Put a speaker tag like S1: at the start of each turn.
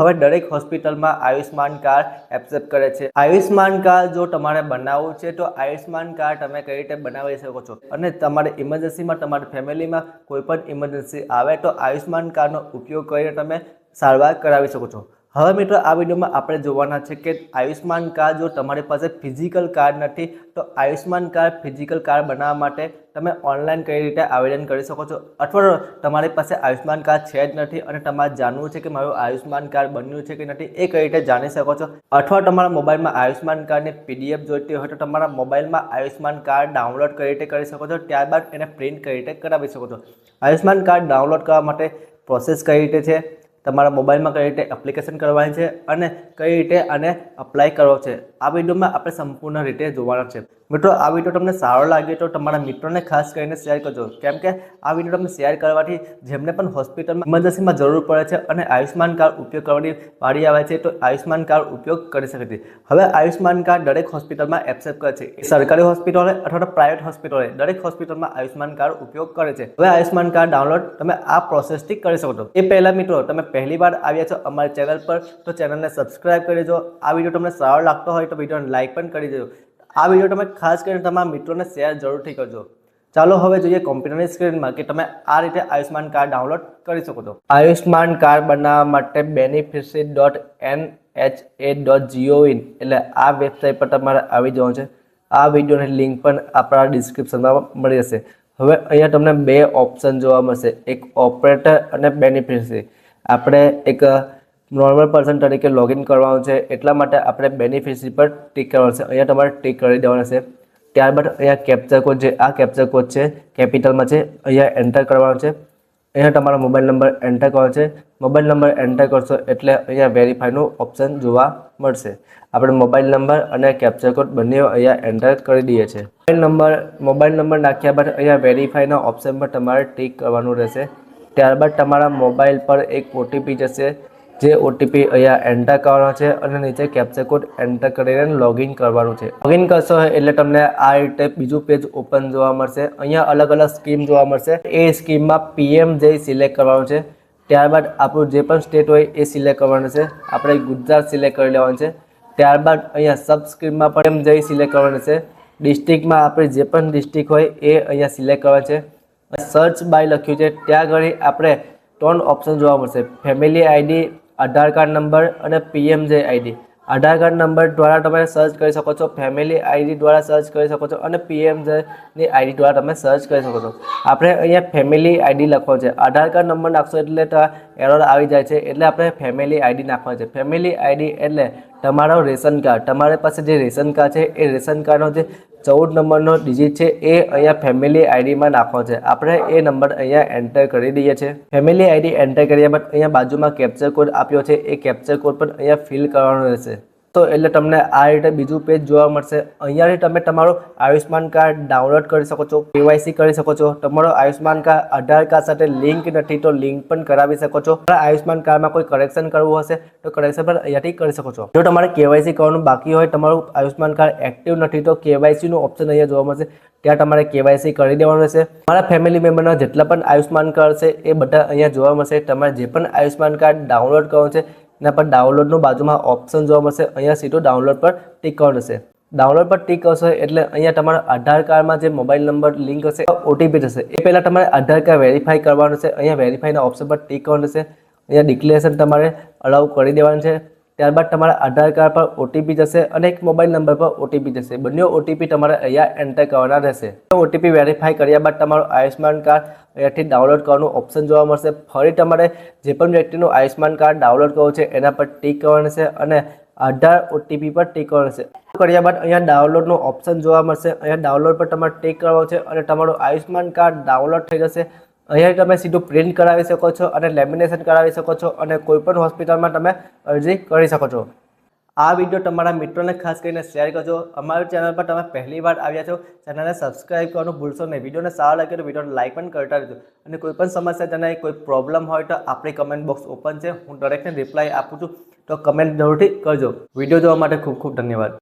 S1: હવે દરેક હોસ્પિટલમાં આયુષ્માન કાર્ડ એક્સેપ્ટ કરે છે. આયુષ્માન કાર્ડ જો તમારે બનાવવું છે, તો આયુષ્માન કાર્ડ તમે કઈ રીતે બનાવી શકો છો? અને તમારે ઇમરજન્સીમાં, તમારી ફેમિલીમાં કોઈ પણ ઇમરજન્સી આવે, તો આયુષ્માન કાર્ડનો ઉપયોગ કરીને તમે સારવાર કરાવી શકો છો. હવે મિત્રો, આ વિડીયોમાં આપણે જોવાના છે કે આયુષ્માન કાર્ડ, જો તમારી પાસે ફિઝિકલ કાર્ડ નથી, તો આયુષ્માન કાર્ડ ફિઝિકલ કાર્ડ બનાવવા માટે તમે ઓનલાઈન કઈ રીતે આવેદન કરી શકો છો? અથવા તમારી પાસે આયુષ્માન કાર્ડ છે જ નથી અને તમારે જાણવું છે કે મારું આયુષ્માન કાર્ડ બન્યું છે કે નથી, એ કઈ રીતે જાણી શકો છો? અથવા તમારા મોબાઈલમાં આયુષ્માન કાર્ડની પીડીએફ જોઈતી હોય તો તમારા મોબાઈલમાં આયુષ્માન કાર્ડ ડાઉનલોડ કઈ રીતે કરી શકો છો? ત્યારબાદ એને પ્રિન્ટ કઈ રીતે કરાવી શકો છો? આયુષ્માન કાર્ડ ડાઉનલોડ કરવા માટે પ્રોસેસ કઈ રીતે છે? તમારા મોબાઈલમાં કઈ રીતે એપ્લિકેશન કરવાની છે અને કઈ રીતે આને અપ્લાય કરવો છે. આ વિડીયોમાં આપણે સંપૂર્ણ રીતે જોવાના છે. મિત્રો, આ વીડિયો તમને સારો લાગે તો તમારા મિત્રોને ખાસ કરીને શેર કરજો. કેમ કે આ વીડિયો તમને શેર કરવાથી જેમને પણ હોસ્પિટલમાં ઇમરજન્સીમાં જરૂર પડે છે અને આયુષ્યમાન કાર્ડ ઉપયોગ કરવાની વાળી આવે છે, તો આયુષ્યમાન કાર્ડ ઉપયોગ કરી શકે છે. હવે આયુષ્યમાન કાર્ડ દરેક હોસ્પિટલમાં એક્સેપ્ટ કરે છે. સરકારી હોસ્પિટલે અથવા તો પ્રાઇવેટ હોસ્પિટલે દરેક હોસ્પિટલમાં આયુષ્યમાન કાર્ડ ઉપયોગ કરે છે. હવે આયુષ્યમાન કાર્ડ ડાઉનલોડ તમે આ પ્રોસેસથી કરી શકો છો. એ પહેલાં મિત્રો, તમે પહેલી વાર આવ્યા છો અમારી ચેનલ પર, તો ચેનલને સબસ્ક્રાઇબ કરી દેજો. આ વીડિયો તમને સારો લાગતો હોય તો વિડીયોને લાઇક પણ કરી દેજો. આ વીડિયો તમે ખાસ કરીને તમારા મિત્રોને શેર જરૂરથી કરજો. ચાલો હવે જોઈએ કોમ્પ્યુટરની સ્ક્રીનમાં કે તમે આ રીતે આયુષ્માન કાર્ડ ડાઉનલોડ કરી શકો છો. આયુષ્માન કાર્ડ બનાવવા માટે beneficiary dot N H A dot gov in એટલે આ વેબસાઇટ પર તમારે આવી જવાનું છે. આ વિડીયોની લિંક પણ આપણા ડિસ્ક્રિપ્શનમાં મળી જશે. હવે અહીંયા તમને બે ઓપ્શન જોવા મળશે. એક ઓપરેટર અને બેનિફિશરી આપણે એક નોર્મલ પર્સન તરીકે લોગિન કરવાનું છે, એટલા માટે આપણે બેનિફિશરી પર ટીક કરવાનું છે. અહીંયા તમારે ટીક કરી દેવાનું છે. ત્યારબાદ અહીંયા કેપ્ચર કોડ છે, આ કેપ્ચર કોડ છે કેપિટલમાં છે, અહીંયા એન્ટર કરવાનો છે. અહીંયા તમારો મોબાઈલ નંબર એન્ટર કરવાનો છે. મોબાઈલ નંબર એન્ટર કરશો એટલે અહીંયા વેરીફાઈનું ઓપ્શન જોવા મળશે. આપણે મોબાઈલ નંબર અને કેપ્ચર કોડ બંને અહીંયા એન્ટર કરી દઈએ છીએ. મોબાઈલ નંબર મોબાઈલ નંબર નાખ્યા બાદ અહીંયા વેરીફાઈના ઓપ્શન પર તમારે ટીક કરવાનું રહેશે. ત્યારબાદ તમારા મોબાઈલ પર એક ઓટીપી જશે. જે ઓટીપી અહીંયા એન્ટર કરવાનો છે અને નીચે કેપ્ચર કોડ એન્ટર કરીને લોગિન કરવાનું છે. લોગિન કરશો એટલે તમને આ રીતે બીજું પેજ ઓપન જોવા મળશે. અહીંયા અલગ અલગ સ્કીમ જોવા મળશે. એ સ્કીમમાં પીએમ જે સિલેક્ટ કરવાનું છે, ત્યારબાદ આપણું જે પણ સ્ટેટ હોય એ સિલેક્ટ કરવાનું છે. આપણે ગુજરાત સિલેક્ટ કરી લેવાનું છે. ત્યારબાદ અહીંયા સબ સ્કીમમાં પણ એમ જઈ સિલેક્ટ કરવાનું છે. ડિસ્ટ્રિક્ટમાં આપણે જે પણ ડિસ્ટ્રિક્ટ હોય એ અહીંયા સિલેક્ટ કરવાનું છે. સર્ચ બાય લખ્યું છે. ત્યાં આગળ આપણે ત્રણ ઓપ્શન જોવા મળશે. Family ID Aadhaar card number અને PMJ ID Aadhaar card number દ્વારા તમે સર્ચ કરી શકો છો ફેમિલી આઈડી દ્વારા સર્ચ કરી શકો છો અને પીએમજેની આઈડી દ્વારા તમે સર્ચ કરી શકો છો. આપણે અહીંયા ફેમિલી આઈડી લખવાનો છે. આધાર કાર્ડ નંબર નાખશો એટલે એરર આવી જાય છે. એટલે આપણે ફેમિલી આઈડી નાખવા છે. ફેમિલી આઈડી એટલે તમારો રેશન કાર્ડ. તમારી પાસે જે રેશન કાર્ડ છે, એ રેશન કાર્ડનો જે ચૌદ નંબરનો ડિજિટ છે, એ અહીંયા ફેમિલી આઈડીમાં નાખવાનો છે. આપણે એ નંબર અહીંયા એન્ટર કરી દઈએ છીએ. ફેમિલી આઈડી એન્ટર કર્યા બાદ અહીંયા બાજુમાં કેપ્ચર કોડ આપ્યો છે, એ કેપ્ચર કોડ પણ અહીંયા ફિલ કરવાનો રહેશે. તો એટલે તમને આ રીતે બીજું પેજ જોવા મળશે. અહીંયાથી તમે તમારું આયુષ્માન કાર્ડ ડાઉનલોડ કરી શકો છો કેવાયસી કરી શકો છો. તમારો આયુષ્માન કાર્ડ, આધાર કાર્ડ સાથે લિંક નથી તો લિંક પણ કરાવી શકો છો. આયુષ્માન કાર્ડમાં કોઈ કરેક્શન કરવું હશે તો કરેક્શન પણ અહીંયાથી કરી શકો છો. જો તમારે કેવાયસી કરવાનું બાકી હોય, તમારું આયુષ્માન કાર્ડ એક્ટિવ નથી તો કેવાયસીનું ઓપ્શન અહીંયા જોવા મળશે. ત્યાં તમારે કેવાયસી કરી દેવાનું રહેશે. મારા ફેમિલી મેમ્બરના જેટલા પણ આયુષ્માન કાર્ડ છે એ બધા અહીંયા જોવા મળશે. તમારે જે પણ આયુષ્માન કાર્ડ ડાઉનલોડ કરવાનું છે એના પર ડાઉનલોડનું બાજુમાં ઓપ્શન જોવા મળશે. અહીંયા સીધું ડાઉનલોડ પર ટીક કરશે ડાઉનલોડ પર ટીક કરશો એટલે અહીંયા તમારા આધાર કાર્ડમાં જે મોબાઈલ નંબર લિંક હશે, ઓટીપી થશે. એ પહેલાં તમારે આધાર કાર્ડ વેરીફાઈ કરવાનું છે. અહીંયા વેરીફાઈના ઓપ્શન પર ટીક કરવાનું છે. અહીંયા ડિક્લેરેશન તમારે અલાઉ કરી દેવાનું છે. ત્યારબાદ તમારા આધાર કાર્ડ પર ઓટીપી જશે અને એક મોબાઈલ નંબર પર ઓટીપી જશે. બંને ઓટીપી તમારે અહીંયા એન્ટર કરવાના રહેશે. ઓટીપી વેરીફાઈ કર્યા બાદ તમારું આયુષ્યમાન કાર્ડ અહીંયાથી ડાઉનલોડ કરવાનું ઓપ્શન જોવા મળશે. ફરી તમારે જે પણ વ્યક્તિનું આયુષ્યમાન કાર્ડ ડાઉનલોડ કરવું છે, એના પર ટીક કરવાનું છે અને આધાર ઓટીપી પર ટીક કરવાનું છે કર્યા બાદ અહીંયા ડાઉનલોડનું ઓપ્શન જોવા મળશે. અહીંયા ડાઉનલોડ પર તમારે ટીક કરવાનું છે અને તમારું આયુષ્યમાન કાર્ડ ડાઉનલોડ થઈ જશે. અહીંયા તમે સીધું પ્રિન્ટ કરાવી શકો છો અને લેમિનેશન કરાવી શકો છો અને કોઈપણ હોસ્પિટલમાં તમે અરજી કરી શકો છો. આ વીડિયો તમારા મિત્રોને ખાસ કરીને શેર કરજો. અમારી ચેનલ પર તમે પહેલી વાર આવ્યા છો, ચેનલને સબસ્ક્રાઇબ કરવાનું ભૂલશો નહીં. વિડીયોને સારો લાગે તો વિડીયોને લાઇક પણ કરતા રહેજો. અને કોઈ પણ સમસ્યા જણાય કોઈ પ્રોબ્લેમ હોય તો આપણી કમેન્ટ બોક્સ ઓપન છે. હું દરેકને રિપ્લાય આપું છું. તો કમેન્ટ જરૂરથી કરજો. વીડિયો જોવા માટે ખૂબ ખૂબ ધન્યવાદ.